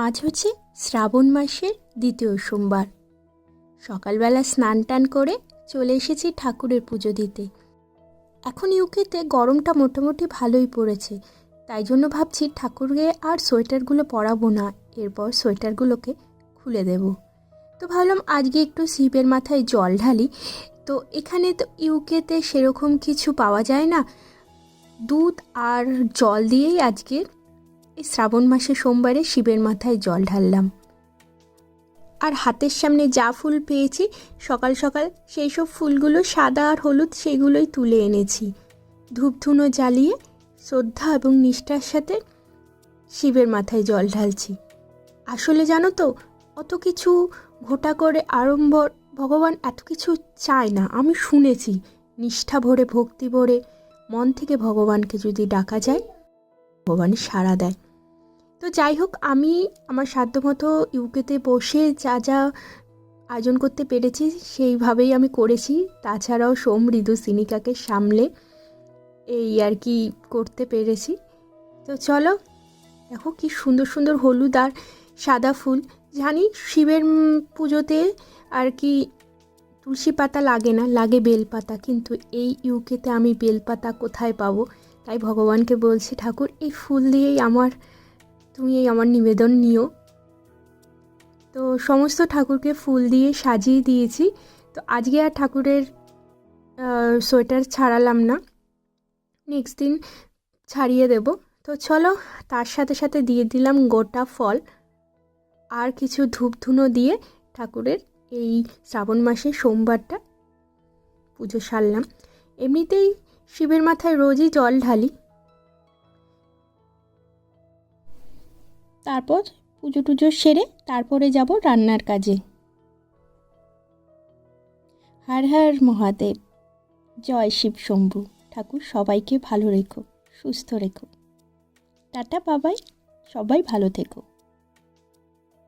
আজ হচ্ছে শ্রাবণ মাসের দ্বিতীয় সোমবার। সকালবেলা স্নান টান করে চলে এসেছি ঠাকুরের পুজো দিতে। এখন ইউকেতে গরমটা মোটামুটি ভালোই পড়েছে, তাই জন্য ভাবছি ঠাকুরকে আর সোয়েটারগুলো পরাবো না, এরপর সোয়েটারগুলোকে খুলে দেব। তো ভাবলাম আজকে একটু শিবের মাথায় জল ঢালি, তো এখানে তো ইউকেতে সেরকম কিছু পাওয়া যায় না। দুধ আর জল দিয়েই আজকে শ্রাবণ মাসে সোমবারে শিবের মাথায় জল ঢাললাম। আর হাতের সামনে যা ফুল পেয়েছি, সকাল সকাল সেই সব ফুলগুলো সাদা আর হলুদ সেগুলোই তুলে এনেছি। ধূপধুনো জ্বালিয়ে শ্রদ্ধা এবং নিষ্ঠার সাথে শিবের মাথায় জল ঢালছি। আসলে জানো তো, অত কিছু ঘোটা করে আড়ম্বর ভগবান এত কিছু চায় না, আমি শুনেছি। নিষ্ঠা ভরে, ভক্তি ভরে মন থেকে ভগবানকে যদি ডাকা যায়, ভগবান সাড়া দেয়। তো যাই হোক, আমি আমার সাধ্যমতো ইউকেতে বসে যা যা আয়োজন করতে পেরেছি, সেইভাবেই আমি করেছি। তাছাড়াও সোম ঋতু সিনিকাকে সামলে এই আর কি করতে পেরেছি। তো চলো, দেখো কি সুন্দর সুন্দর হলুদ আর সাদা ফুল। জানি শিবের পুজোতে আর কি তুলসী পাতা লাগে না, লাগে বেলপাতা, কিন্তু এই ইউকেতে আমি বেলপাতা কোথায় পাবো? তাই ভগবানকে বলছি, ঠাকুর, এই ফুল দিয়েই আমার তুমি এই আমার নিবেদন নিও। তো সমস্ত ঠাকুরকে ফুল দিয়ে সাজিয়ে দিয়েছি। তো আজকে আর ঠাকুরের সোয়েটার ছাড়ালাম না। নেক্সট দিন ছাড়িয়ে দেব। তো চলো, তার সাথে সাথে দিয়ে দিলাম গোটা ফল। আর কিছু ধূপ ধুনো দিয়ে ঠাকুরের এই শ্রাবণ মাসে সোমবারটা পুজো সারলাম। এমনিতেই শিবের মাথায় রোজই জল ঢালি। তারপর পুজো টুজো সেরে তারপরে যাব রান্নার কাজে। হার হার মহাদেব, জয় শিব শম্ভু। ঠাকুর সবাইকে ভালো রেখো, সুস্থ রেখো। টাটা বাবাই, সবাই ভালো থেকো।